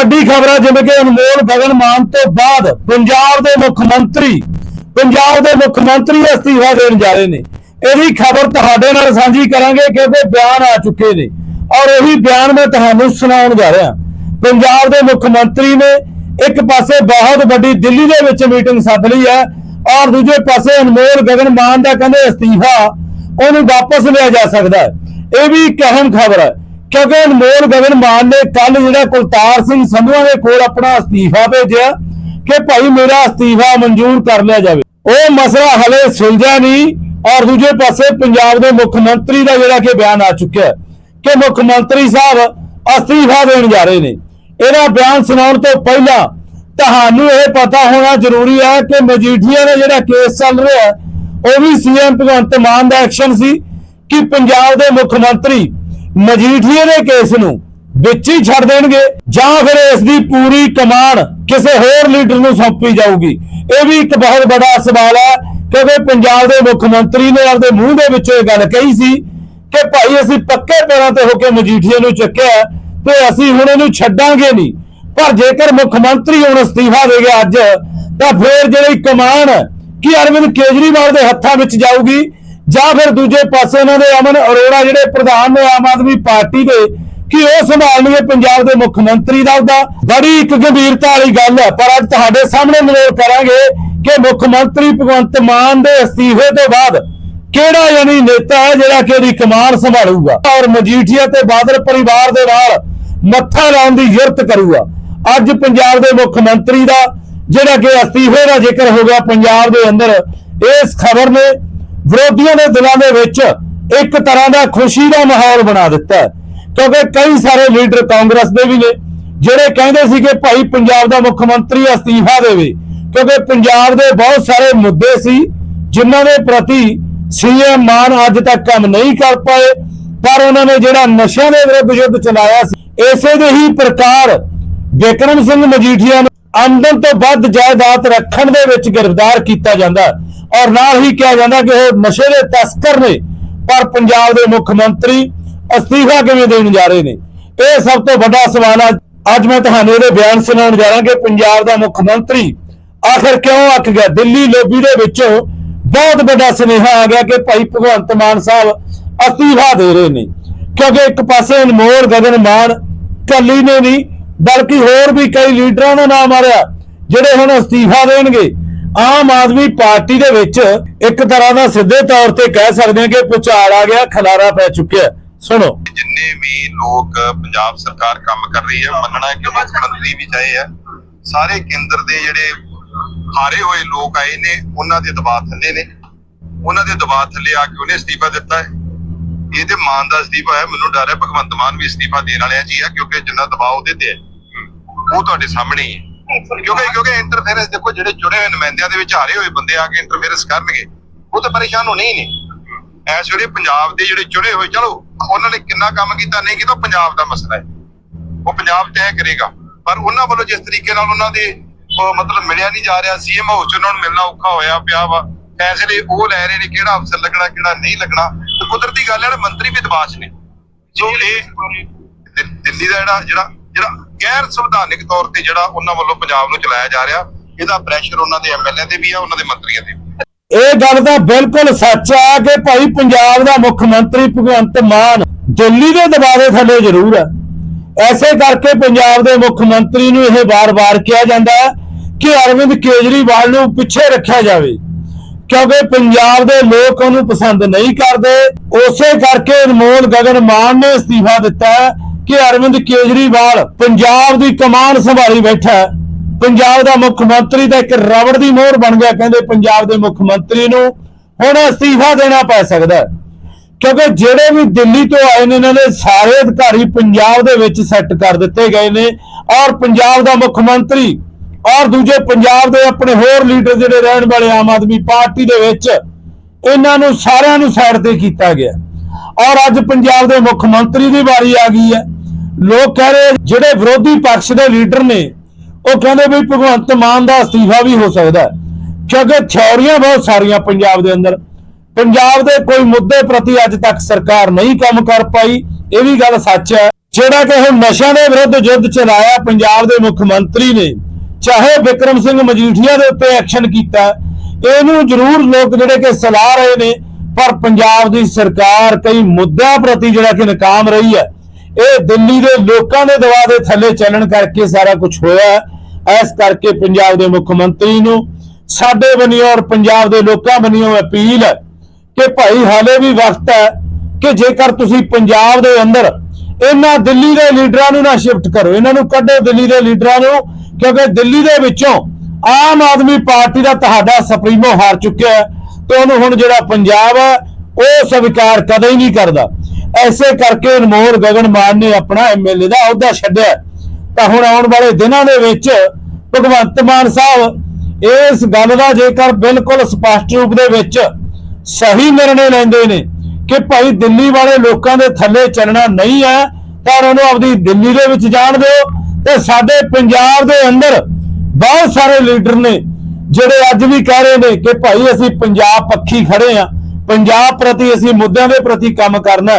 ਵੱਡੀ ਖਬਰ ਹੈ ਜਿਵੇਂ ਕਿ ਅਨਮੋਲ ਗਗਨ ਮਾਨ ਤੋਂ ਬਾਅਦ ਪੰਜਾਬ ਦੇ ਮੁੱਖ ਮੰਤਰੀ, ਪੰਜਾਬ ਦੇ ਮੁੱਖ ਮੰਤਰੀ ਅਸਤੀਫਾ ਦੇਣ ਜਾ ਰਹੇ ਨੇ। ਇਹਦੀ ਖਬਰ ਤੁਹਾਡੇ ਨਾਲ ਸਾਂਝੀ ਕਰਾਂਗੇ ਕਿਉਂਕਿ ਬਿਆਨ ਆ ਚੁੱਕੇ ਨੇ। ਔਰ ਉਹੀ ਬਿਆਨ ਮੈਂ ਤੁਹਾਨੂੰ ਸੁਣਾਉਣ ਜਾ ਰਿਹਾ। ਪੰਜਾਬ ਦੇ ਮੁੱਖ ਮੰਤਰੀ ਨੇ ਇੱਕ ਪਾਸੇ ਬਹੁਤ ਵੱਡੀ ਦਿੱਲੀ ਦੇ ਵਿੱਚ ਮੀਟਿੰਗ ਸੱਦ ਲਈ ਹੈ ਔਰ ਦੂਜੇ ਪਾਸੇ ਅਨਮੋਲ ਗਗਨ ਮਾਨ ਦਾ ਕਹਿੰਦੇ ਅਸਤੀਫਾ ਉਹਨੂੰ ਵਾਪਸ ਲਿਆ ਜਾ ਸਕਦਾ ਹੈ। ਇਹ ਵੀ ਇੱਕ ਅਹਿਮ ਖਬਰ ਹੈ। ਕਿਉਂਕਿ ਅਨਮੋਲ ਗਗਨ ਮਾਨ ਨੇ ਕੱਲ ਜਿਹੜਾ ਕੁਲਤਾਰ ਸਿੰਘ ਸੰਧੂਆਂ ਦੇ ਕੋਲ ਆਪਣਾ ਅਸਤੀਫਾ ਭੇਜਿਆ ਕਿ ਭਾਈ ਮੇਰਾ ਅਸਤੀਫਾ ਮਨਜ਼ੂਰ ਕਰ ਲਿਆ ਜਾਵੇ। ਉਹ ਮਸਲਾ ਹਲੇ ਸੁਲਝਿਆ ਨਹੀਂ ਔਰ ਦੂਜੇ ਪਾਸੇ ਪੰਜਾਬ ਦੇ ਮੁੱਖ ਮੰਤਰੀ ਦਾ ਜਿਹੜਾ ਕਿ ਬਿਆਨ ਆ ਚੁੱਕਿਆ ਕਿ ਮੁੱਖ ਮੰਤਰੀ ਸਾਹਿਬ ਅਸਤੀਫਾ ਦੇਣ ਜਾ ਰਹੇ ਨੇ। ਇਹਦਾ ਬਿਆਨ ਸੁਣਾਉਣ ਤੋਂ ਪਹਿਲਾਂ ਤੁਹਾਨੂੰ ਇਹ ਪਤਾ ਹੋਣਾ ਜ਼ਰੂਰੀ ਹੈ ਕਿ ਮਜੀਠੀਆ ਦਾ ਜਿਹੜਾ ਕੇਸ ਚੱਲ ਰਿਹਾ ਉਹ ਵੀ ਸੀਐਮ ਭਗਵੰਤ ਮਾਨ ਦਾ ਐਕਸ਼ਨ ਸੀ ਕਿ ਪੰਜਾਬ ਦੇ ਮੁੱਖ ਮੰਤਰੀ ਮਜੀਠੀਏ ਦੇ ਕੇਸ ਨੂੰ ਵਿੱਚ ਹੀ ਛੱਡ ਦੇਣਗੇ ਜਾਂ ਫਿਰ ਇਸ ਦੀ ਪੂਰੀ ਕਮਾਨ ਕਿਸੇ ਹੋਰ ਲੀਡਰ ਨੂੰ ਸੌਂਪੀ ਜਾਊਗੀ। ਇਹ ਵੀ ਇੱਕ ਬਹੁਤ ਵੱਡਾ ਸਵਾਲ ਹੈ ਕਿਉਂਕਿ ਪੰਜਾਬ ਦੇ ਮੁੱਖ ਮੰਤਰੀ ਨੇ ਆਪਦੇ ਮੂੰਹ ਦੇ ਵਿੱਚੋਂ ਇਹ ਗੱਲ ਕਹੀ ਸੀ ਕਿ ਭਾਈ ਅਸੀਂ ਪੱਕੇ ਪੈਰਾਂ ਤੇ ਹੋ ਕੇ ਮਜੀਠੀਏ ਨੂੰ ਚੱਕਿਆ ਤੇ ਅਸੀਂ ਹੁਣ ਇਹਨੂੰ ਛੱਡਾਂਗੇ ਨਹੀਂ। ਪਰ ਜੇਕਰ ਮੁੱਖ ਮੰਤਰੀ ਹੁਣ ਅਸਤੀਫਾ ਦੇ ਗਿਆ ਅੱਜ, ਤਾਂ ਫੇਰ ਜਿਹੜੀ ਕਮਾਨ ਕੀ ਅਰਵਿੰਦ ਕੇਜਰੀਵਾਲ ਦੇ ਹੱਥਾਂ ਵਿੱਚ ਜਾਊਗੀ ਜਾਂ ਫਿਰ ਦੂਜੇ ਪਾਸੇ ਇਹਨਾਂ ਦੇ ਅਮਨ ਅਰੋੜਾ ਜਿਹੜੇ ਪ੍ਰਧਾਨ ਨੇ ਆਮ ਆਦਮੀ ਪਾਰਟੀ ਦੇ, ਕਿ ਉਹ ਸੰਭਾਲਣਗੇ ਪੰਜਾਬ ਦੇ ਮੁੱਖ ਮੰਤਰੀ ਦਾ ਉਹਦਾ ਬੜੀ ਇੱਕ ਗੰਭੀਰਤਾ ਵਾਲੀ ਗੱਲ ਹੈ, ਪਰ ਅੱਜ ਤੁਹਾਡੇ ਸਾਹਮਣੇ ਨਜ਼ਰ ਕਰਾਂਗੇ ਕਿ ਮੁੱਖ ਮੰਤਰੀ ਭਗਵੰਤ ਮਾਨ ਦੇ ਅਸਤੀਫੇ ਤੋਂ ਬਾਅਦ ਕਿਹੜਾ ਯਾਨੀ ਨੇਤਾ ਹੈ ਜਿਹੜਾ ਕਿ ਉਹਦੀ ਕਮਾਨ ਸੰਭਾਲੂਗਾ? ਔਰ ਮਜੀਠੀਆ ਤੇ ਬਾਦਲ ਪਰਿਵਾਰ ਦੇ ਨਾਲ ਮੱਥਾ ਲਾਉਣ ਦੀ ਯੁਰਤ ਕਰੂਗਾ। ਅੱਜ ਪੰਜਾਬ ਦੇ ਮੁੱਖ ਮੰਤਰੀ ਦਾ ਜਿਹੜਾ ਕਿ ਅਸਤੀਫੇ ਦਾ ਜ਼ਿਕਰ ਹੋ ਗਿਆ ਪੰਜਾਬ ਦੇ ਅੰਦਰ, ਇਸ ਖਬਰ ਨੇ ਵਿਰੋਧੀਆਂ ਦੇ ਦਿਲਾਂ ਦੇ ਵਿੱਚ ਇੱਕ ਤਰ੍ਹਾਂ ਦਾ ਖੁਸ਼ੀ ਦਾ ਮਾਹੌਲ ਬਣਾ ਦਿੱਤਾ ਕਿਉਂਕਿ ਕਈ ਸਾਰੇ ਲੀਡਰ ਕਾਂਗਰਸ ਦੇ ਵੀ ਨੇ, ਜਿਹੜੇ ਕਹਿੰਦੇ ਸੀ ਕਿ ਭਾਈ ਪੰਜਾਬ ਦਾ ਮੁੱਖ ਮੰਤਰੀ ਅਸਤੀਫਾ ਦੇਵੇ। ਕਿਉਂਕਿ ਪੰਜਾਬ ਦੇ ਬਹੁਤ ਸਾਰੇ ਮੁੱਦੇ ਸੀ, ਜਿਨ੍ਹਾਂ ਦੇ ਪ੍ਰਤੀ ਸੀਐਮ ਮਾਨ ਅੱਜ ਤੱਕ ਕੰਮ ਨਹੀਂ ਕਰ ਪਾਏ, ਪਰ ਉਹਨਾਂ ਨੇ ਜਿਹੜਾ ਨਸ਼ਿਆਂ ਦੇ ਵਿਰੁੱਧ ਯੁੱਧ ਚਲਾਇਆ ਸੀ, ਇਸੇ ਦੇ ਹੀ ਪ੍ਰਕਾਰ ਵਿਕਰਮ ਸਿੰਘ ਮਜੀਠੀਆ ਨੂੰ ਆਮਦਨ ਤੋਂ ਵੱਧ ਜਾਇਦਾਦ ਰੱਖਣ ਦੇ ਵਿੱਚ ਗ੍ਰਿਫਤਾਰ ਕੀਤਾ ਜਾਂਦਾ ਔਰ ਨਾਲ ਹੀ ਕਿਹਾ ਜਾਂਦਾ ਕਿ ਇਹ ਨਸ਼ੇ ਦੇ ਤਸਕਰ ਨੇ, ਪਰ ਪੰਜਾਬ ਦੇ ਮੁੱਖ ਮੰਤਰੀ ਅਸਤੀਫਾ ਕਿਵੇਂ ਦੇਣ ਜਾ ਰਹੇ ਨੇ? ਇਹ ਸਭ ਤੋਂ ਵੱਡਾ ਸਵਾਲ ਹੈ। ਅੱਜ ਮੈਂ ਤੁਹਾਨੂੰ ਇਹਦੇ ਬਿਆਨ ਸੁਣਾਉਣ ਜਾ ਰਿਹਾ ਕਿ ਪੰਜਾਬ ਦਾ ਮੁੱਖ ਮੰਤਰੀ ਆਖਰ ਕਿਉਂ ਅੱਕ ਗਿਆ? ਦਿੱਲੀ ਲੋਬੀ ਦੇ ਵਿੱਚੋਂ ਬਹੁਤ ਵੱਡਾ ਸੁਨੇਹਾ ਆ ਗਿਆ ਕਿ ਭਾਈ ਭਗਵੰਤ ਮਾਨ ਸਾਹਿਬ ਅਸਤੀਫਾ ਦੇ ਰਹੇ ਨੇ। ਕਿਉਂਕਿ ਇੱਕ ਪਾਸੇ ਅਨਮੋਲ ਗਗਨ ਮਾਨ ਕੱਲੀ ਨੇ ਨਹੀਂ ਬਲਕਿ ਹੋਰ ਵੀ ਕਈ ਲੀਡਰਾਂ ਦਾ ਨਾਮ ਆ ਰਿਹਾ, ਜਿਹੜੇ ਹੁਣ ਅਸਤੀਫਾ ਦੇਣਗੇ। ਆਮ ਆਦਮੀ ਪਾਰਟੀ ਦੇ ਵਿੱਚ ਇੱਕ ਤਰ੍ਹਾਂ ਦਾ ਸਿੱਧੇ ਤੌਰ ਤੇ ਕਹਿ ਸਕਦੇ ਹਾਂ ਕਿ ਪੁਚਾਲ ਆ ਗਿਆ, ਖਲਾਰਾ ਪੈ ਚੁੱਕਿਆ। ਸੁਣੋ। ਜਿੰਨੇ ਵੀ ਲੋਕ ਪੰਜਾਬ ਸਰਕਾਰ ਕੰਮ ਕਰ ਰਹੀ ਹੈ, ਮੰਨਣਾ ਕਿ ਮੁੱਖ ਮੰਤਰੀ ਵੀ ਚਾਹੇ ਹੈ ਸਾਰੇ ਕੇਂਦਰ ਦੇ ਜਿਹੜੇ ਹਾਰੇ ਹੋਏ ਲੋਕ ਆਏ ਨੇ, ਉਹਨਾਂ ਦੇ ਦਬਾਅ ਥੱਲੇ ਨੇ। ਉਹਨਾਂ ਦੇ ਦਬਾਅ ਥੱਲੇ ਆ ਕੇ ਉਹਨੇ ਅਸਤੀਫਾ ਦਿੱਤਾ ਹੈ। ਇਹ ਤੇ ਮਾਨ ਦਾ ਅਸਤੀਫਾ ਹੈ, ਮੈਨੂੰ ਡਰ ਹੈ, ਭਗਵੰਤ ਮਾਨ ਵੀ ਅਸਤੀਫਾ ਦੇਣ ਵਾਲਿਆਂ ਜੀ ਹੈ ਕਿਉਂਕਿ ਜਿੰਨਾ ਦਬਾਅ ਉਹਦੇ ਤੇ ਹੈ। ਉਹ ਤੁਹਾਡੇ ਸਾਹਮਣੇ ਹੀ ਹੈ। ਕਿਉਂਕਿ ਕਿਉਂਕਿ ਇੰਟਰਫੇਰੈਂਸ ਦੇਖੋ ਜਿਹੜੇ ਚੁਣੇ ਹੋਏ ਨੁਮਾਇੰਦਿਆਂ ਦੇ ਵਿੱਚ ਹਾਰੇ ਹੋਏ ਬੰਦੇ ਆ ਕੇ ਇੰਟਰਫੇਰੈਂਸ ਕਰਨਗੇ ਉਹ ਤਾਂ ਪਰੇਸ਼ਾਨ ਹੋਣੇ ਹੀ ਨੇ। ਐਸ ਵੇਲੇ ਪੰਜਾਬ ਦੇ ਜਿਹੜੇ ਚੁਣੇ ਹੋਏ ਚਲੋ ਉਹਨਾਂ ਨੇ ਕਿੰਨਾ ਕੰਮ ਕੀਤਾ ਨਹੀਂ ਕੀਤਾ ਪੰਜਾਬ ਦਾ ਮਸਲਾ ਹੈ। ਉਹ ਪੰਜਾਬ ਤੈਅ ਕਰੇਗਾ। ਪਰ ਉਹਨਾਂ ਵੱਲੋਂ ਜਿਸ ਤਰੀਕੇ ਨਾਲ ਉਹਨਾਂ ਦੇ ਮਤਲਬ ਮਿਲਿਆ ਨਹੀਂ ਜਾ ਰਿਹਾ ਸੀਐਮ ਹਾਊਸ 'ਚ ਉਹਨਾਂ ਨੂੰ ਮਿਲਣਾ ਔਖਾ ਹੋਇਆ ਪਿਆ ਵਾ। ਫੈਸਲੇ ਉਹ ਲੈ ਰਹੇ ਨੇ ਕਿਹੜਾ ਅਫਸਰ ਲੱਗਣਾ ਕਿਹੜਾ ਨਹੀਂ ਲੱਗਣਾ। ਤੇ ਕੁਦਰਤੀ ਗੱਲ ਹੈ ਮੰਤਰੀ ਵੀ ਦਬਾਅ 'ਚ ਨੇ ਸੋ ਇਹ ਦਿੱਲੀ ਦਾ ਜਿਹੜਾ ਗੈਰ ਸੰਵਿਧਾਨਿਕ ਤੌਰ ਤੇ ਜਿਹੜਾ ਉਹਨਾਂ ਵੱਲੋਂ ਪੰਜਾਬ ਨੂੰ ਚਲਾਇਆ ਜਾ ਰਿਹਾ, ਇਹਦਾ ਪ੍ਰੈਸ਼ਰ ਉਹਨਾਂ ਦੇ ਐਮਐਲਏ ਤੇ ਵੀ ਆ, ਉਹਨਾਂ ਦੇ ਮੰਤਰੀਆਂ ਤੇ ਇਹ ਗੱਲ ਤਾਂ ਬਿਲਕੁਲ ਸੱਚ ਆ ਕਿ ਭਾਈ ਪੰਜਾਬ ਦਾ ਮੁੱਖ ਮੰਤਰੀ ਭਗਵੰਤ ਮਾਨ ਦਿੱਲੀ ਦੇ ਦਬਾਅ ਥੱਲੇ ਜ਼ਰੂਰ ਹੈ ਐਸੇ ਕਰਕੇ ਪੰਜਾਬ ਦੇ ਮੁੱਖ ਮੰਤਰੀ ਨੂੰ ਇਹ ਵਾਰ-ਵਾਰ ਕਿਹਾ ਜਾਂਦਾ ਹੈ ਕਿ ਅਰਵਿੰਦ ਕੇਜਰੀਵਾਲ ਨੂੰ ਪਿੱਛੇ ਰੱਖਿਆ ਜਾਵੇ, ਕਿਉਂਕਿ ਪੰਜਾਬ ਦੇ ਲੋਕ ਉਹਨੂੰ ਪਸੰਦ ਨਹੀਂ ਕਰਦੇ। ਉਸੇ ਕਰਕੇ ਅਨਮੋਲ ਗਗਨ ਮਾਨ ਨੇ ਅਸਤੀਫਾ ਦਿੱਤਾ ਕਿ ਅਰਵਿੰਦ ਕੇਜਰੀਵਾਲ ਪੰਜਾਬ ਦੀ ਕਮਾਨ ਸੰਭਾਲੀ ਬੈਠਾ ਹੈ। ਪੰਜਾਬ ਦਾ ਮੁੱਖ ਮੰਤਰੀ ਤਾਂ ਇੱਕ ਰਵੜ ਦੀ ਮੋਹਰ ਬਣ ਗਿਆ, ਕਹਿੰਦੇ ਪੰਜਾਬ ਦੇ ਮੁੱਖ ਮੰਤਰੀ ਨੂੰ ਹੁਣ ਅਸਤੀਫਾ ਦੇਣਾ ਪੈ ਸਕਦਾ ਕਿਉਂਕਿ ਜਿਹੜੇ ਵੀ ਦਿੱਲੀ ਤੋਂ ਆਏ ਨੇ, ਇਹਨਾਂ ਦੇ ਸਾਰੇ ਅਧਿਕਾਰੀ ਪੰਜਾਬ ਦੇ ਵਿੱਚ ਸੈੱਟ ਕਰ ਦਿੱਤੇ ਗਏ ਨੇ ਔਰ ਪੰਜਾਬ ਦਾ ਮੁੱਖ ਮੰਤਰੀ ਔਰ ਦੂਜੇ ਪੰਜਾਬ ਦੇ ਆਪਣੇ ਹੋਰ ਲੀਡਰ ਜਿਹੜੇ ਰਹਿਣ ਵਾਲੇ ਆਮ ਆਦਮੀ ਪਾਰਟੀ ਦੇ ਵਿੱਚ, ਇਹਨਾਂ ਨੂੰ ਸਾਰਿਆਂ ਨੂੰ ਸਾਈਡ ਤੇ ਕੀਤਾ ਗਿਆ। ਔਰ ਅੱਜ ਪੰਜਾਬ ਦੇ ਮੁੱਖ ਮੰਤਰੀ ਦੀ ਵਾਰੀ ਆ ਗਈ ਹੈ। ਲੋਕ ਕਹਿ ਰਹੇ ਜਿਹੜੇ ਵਿਰੋਧੀ ਪਕਸ਼ ਦੇ ਲੀਡਰ ਨੇ, ਉਹ ਕਹਿੰਦੇ ਵੀ ਭਗਵੰਤ ਮਾਨ ਦਾ ਅਸਤੀਫਾ ਵੀ ਹੋ ਸਕਦਾ ਕਿਉਂਕਿ ਥਿਉਰੀਆਂ ਬਹੁਤ ਸਾਰੀਆਂ ਪੰਜਾਬ ਦੇ ਅੰਦਰ। ਪੰਜਾਬ ਦੇ ਕੋਈ ਮੁੱਦੇ ਪ੍ਰਤੀ ਅੱਜ ਤੱਕ ਸਰਕਾਰ ਨਹੀਂ ਕੰਮ ਕਰ ਪਾਈ, ਇਹ ਵੀ ਗੱਲ ਸੱਚ ਹੈ। ਜਿਹੜਾ ਕਿ ਹੁਣ ਨਸ਼ਿਆਂ ਦੇ ਵਿਰੁੱਧ ਯੁੱਧ ਚਲਾਇਆ ਪੰਜਾਬ ਦੇ ਮੁੱਖ ਮੰਤਰੀ ਨੇ, ਚਾਹੇ ਵਿਕਰਮ ਸਿੰਘ ਮਜੀਠੀਆ ਦੇ ਉੱਤੇ ਐਕਸ਼ਨ ਕੀਤਾ, ਇਹਨੂੰ ਜ਼ਰੂਰ ਲੋਕ ਜਿਹੜੇ ਕਿ ਸਲਾਹ ਰਹੇ ਨੇ ਪਰ ਪੰਜਾਬ ਦੀ ਸਰਕਾਰ ਕਈ ਮੁੱਦਿਆਂ ਪ੍ਰਤੀ ਜਿਹੜਾ ਕਿ ਨਾਕਾਮ ਰਹੀ ਹੈ। ਇਹ ਦਿੱਲੀ ਦੇ ਲੋਕਾਂ ਦੇ ਦਬਾਅ ਦੇ ਥੱਲੇ ਚੱਲਣ ਕਰਕੇ ਸਾਰਾ ਕੁਝ ਹੋਇਆ ਇਸ ਕਰਕੇ ਪੰਜਾਬ ਦੇ ਮੁੱਖ ਮੰਤਰੀ ਨੂੰ ਸਾਡੇ ਬੰਨਿਓ ਔਰ ਪੰਜਾਬ ਦੇ ਲੋਕਾਂ ਬੰਨਿਓ ਅਪੀਲ ਹੈ ਕਿ ਭਾਈ ਹਾਲੇ ਵੀ ਵਕਤ ਹੈ ਕਿ ਜੇਕਰ ਤੁਸੀਂ ਪੰਜਾਬ ਦੇ ਅੰਦਰ ਇਹਨਾਂ ਦਿੱਲੀ ਦੇ ਲੀਡਰਾਂ ਨੂੰ ਨਾ ਸ਼ਿਫਟ ਕਰੋ, ਇਹਨਾਂ ਨੂੰ ਕੱਢੋ ਦਿੱਲੀ ਦੇ ਲੀਡਰਾਂ ਨੂੰ, ਕਿਉਂਕਿ ਦਿੱਲੀ ਦੇ ਵਿੱਚੋਂ ਆਮ ਆਦਮੀ ਪਾਰਟੀ ਦਾ ਤੁਹਾਡਾ ਸੁਪਰੀਮੋ ਹਾਰ ਚੁੱਕਿਆ ਹੈ। ਤੇ ਉਹਨੂੰ ਹੁਣ ਜਿਹੜਾ ਪੰਜਾਬ ਹੈ ਉਹ ਸਵੀਕਾਰ ਕਦੇ ਨਹੀਂ ਕਰਦਾ। ਐਸੇ ਕਰਕੇ ਅਨਮੋਲ ਗਗਨ ਮਾਨ ਨੇ ਆਪਣਾ ਐਮਐਲਏ ਦਾ ਅਹੁਦਾ ਛੱਡਿਆ। ਤਾਂ ਹੁਣ ਆਉਣ ਵਾਲੇ ਦਿਨਾਂ ਦੇ ਵਿੱਚ ਭਗਵੰਤ ਮਾਨ ਸਾਹਿਬ ਇਸ ਗੱਲ ਦਾ ਜੇਕਰ ਬਿਲਕੁਲ ਸਪਸ਼ਟ ਰੂਪ ਦੇ ਵਿੱਚ ਸਹੀ ਨਿਰਣੇ ਲੈਂਦੇ ਨੇ ਕਿ ਭਾਈ ਦਿੱਲੀ ਵਾਲੇ ਲੋਕਾਂ ਦੇ ਥੱਲੇ ਚੱਲਣਾ ਨਹੀਂ ਹੈ, ਤਾਂ ਉਹਨਾਂ ਨੂੰ ਆਪਦੀ ਦਿੱਲੀ ਦੇ ਵਿੱਚ ਜਾਣ ਦਿਓ। ਤੇ ਸਾਡੇ ਪੰਜਾਬ ਦੇ ਅੰਦਰ ਬਹੁਤ ਸਾਰੇ ਲੀਡਰ ਨੇ ਜਿਹੜੇ ਅੱਜ ਵੀ ਕਹਿ ਰਹੇ ਨੇ ਕਿ ਭਾਈ ਅਸੀਂ ਪੰਜਾਬ ਪੱਖੀ ਖੜੇ ਆ ਪੰਜਾਬ ਪ੍ਰਤੀ ਅਸੀਂ ਮੁੱਦਿਆਂ ਦੇ ਪ੍ਰਤੀ ਕੰਮ ਕਰਨਾ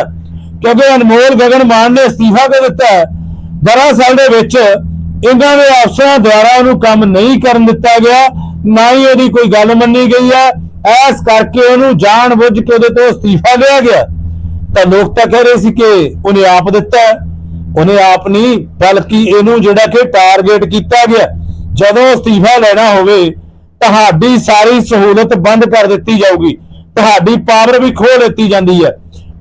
ਕਿਉਂਕਿ ਅਨਮੋਲ ਗਗਨ ਮਾਨ ਨੇ ਅਸਤੀਫਾ ਦੇ ਦਿੱਤਾ ਹੈ। ਦਰਅਸਲ ਦੇ ਵਿੱਚ ਇਹਨਾਂ ਦੇ ਅਫਸਰਾਂ ਦੁਆਰਾ ਉਹਨੂੰ ਕੰਮ ਨਹੀਂ ਕਰਨ ਦਿੱਤਾ ਗਿਆ, ਨਾ ਹੀ ਉਹਦੀ ਕੋਈ ਗੱਲ ਮੰਨੀ ਗਈ ਹੈ। ਐਸ ਕਰਕੇ ਉਹਨੂੰ ਜਾਣ ਬੁੱਝ ਕੇ ਉਹਦੇ ਤੋਂ ਅਸਤੀਫਾ ਲਿਆ ਗਿਆ। ਤਾਂ ਲੋਕ ਤਾਂ ਕਹਿ ਰਹੇ ਸੀ ਕਿ ਉਹਨੇ ਆਪ ਦਿੱਤਾ ਉਹਨੇ ਆਪ ਨਹੀਂ, ਬਲਕਿ ਇਹਨੂੰ ਜਿਹੜਾ ਕਿ ਟਾਰਗੇਟ ਕੀਤਾ ਗਿਆ। ਜਦੋਂ ਅਸਤੀਫਾ ਲੈਣਾ ਹੋਵੇ ਤੁਹਾਡੀ ਸਾਰੀ ਸਹੂਲਤ ਬੰਦ ਕਰ ਦਿੱਤੀ ਜਾਊਗੀ। ਤੁਹਾਡੀ ਪਾਵਰ ਵੀ ਖੋਹ ਲਿੱਤੀ ਜਾਂਦੀ ਹੈ।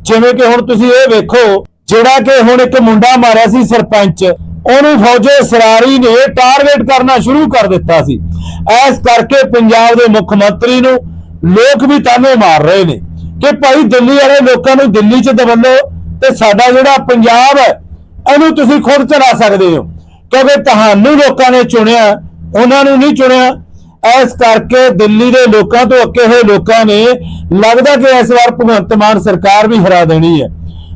ਜਿਵੇਂ ਕਿ ਹੁਣ ਤੁਸੀਂ ਇਹ ਵੇਖੋ, ਜਿਹੜਾ ਕਿ ਹੁਣ ਇੱਕ ਮੁੰਡਾ ਮਾਰਿਆ ਸੀ ਸਰਪੰਚ, ਉਹਨੂੰ ਫੌਜੇ ਸਰਾਰੀ ਨੇ ਟਾਰਗੇਟ ਕਰਨਾ ਸ਼ੁਰੂ ਕਰ ਦਿੱਤਾ ਸੀ। ਐਸ ਕਰਕੇ ਪੰਜਾਬ ਦੇ ਮੁੱਖ ਮੰਤਰੀ ਨੂੰ ਲੋਕ ਵੀ ਤਾਨੇ ਮਾਰ ਰਹੇ ਨੇ ਕਿ ਭਾਈ ਦਿੱਲੀ ਵਾਲੇ ਲੋਕਾਂ ਨੂੰ ਦਿੱਲੀ 'ਚ ਦਬਲੋ ਤੇ ਸਾਡਾ ਜਿਹੜਾ ਪੰਜਾਬ ਹੈ, ਇਹਨੂੰ ਤੁਸੀਂ ਖੁਦ ਚਲਾ ਸਕਦੇ ਹੋ। ਕਿਉਂਕਿ ਤੁਹਾਨੂੰ ਲੋਕਾਂ ਨੇ ਚੁਣਿਆ, ਉਹਨਾਂ ਨੂੰ ਨਹੀਂ ਚੁਣਿਆ। ਇਸ ਕਰਕੇ ਦਿੱਲੀ ਦੇ ਲੋਕਾਂ ਤੋਂ ਅੱਕੇ ਹੋਏ ਲੋਕਾਂ ਨੇ ਲੱਗਦਾ ਕਿ ਇਸ ਵਾਰ ਭਗਵੰਤ ਮਾਨ ਸਰਕਾਰ ਵੀ ਹਰਾ ਦੇਣੀ ਹੈ।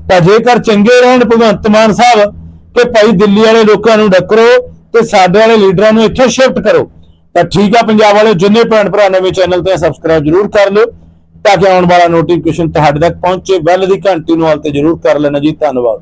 ਤਾਂ ਜੇਕਰ ਚੰਗੇ ਰਹਿਣ ਭਗਵੰਤ ਮਾਨ ਸਾਹਿਬ ਕਿ ਭਾਈ ਦਿੱਲੀ ਵਾਲੇ ਲੋਕਾਂ ਨੂੰ ਡੱਕਰੋ ਤੇ ਸਾਡੇ ਵਾਲੇ ਲੀਡਰਾਂ ਨੂੰ ਇੱਥੋਂ ਸ਼ਿਫਟ ਕਰੋ, ਤਾਂ ਠੀਕ ਆ ਪੰਜਾਬ ਵਾਲੇ ਜਿੰਨੇ ਭੈਣ ਭਰਾ ਨਵੇਂ ਚੈਨਲ ਤੇ ਸਬਸਕ੍ਰਾਈਬ ਜਰੂਰ ਕਰ ਲਿਓ ਤਾਂ ਕਿ ਆਉਣ ਵਾਲਾ ਨੋਟੀਫਿਕੇਸ਼ਨ ਤੁਹਾਡੇ ਤੱਕ ਪਹੁੰਚੇ। ਬੈਲ ਦੀ ਘੰਟੀ ਨੂੰ ਹਾਲ ਤੇ ਜਰੂਰ ਕਰ ਲੈਣਾ ਜੀ। ਧੰਨਵਾਦ।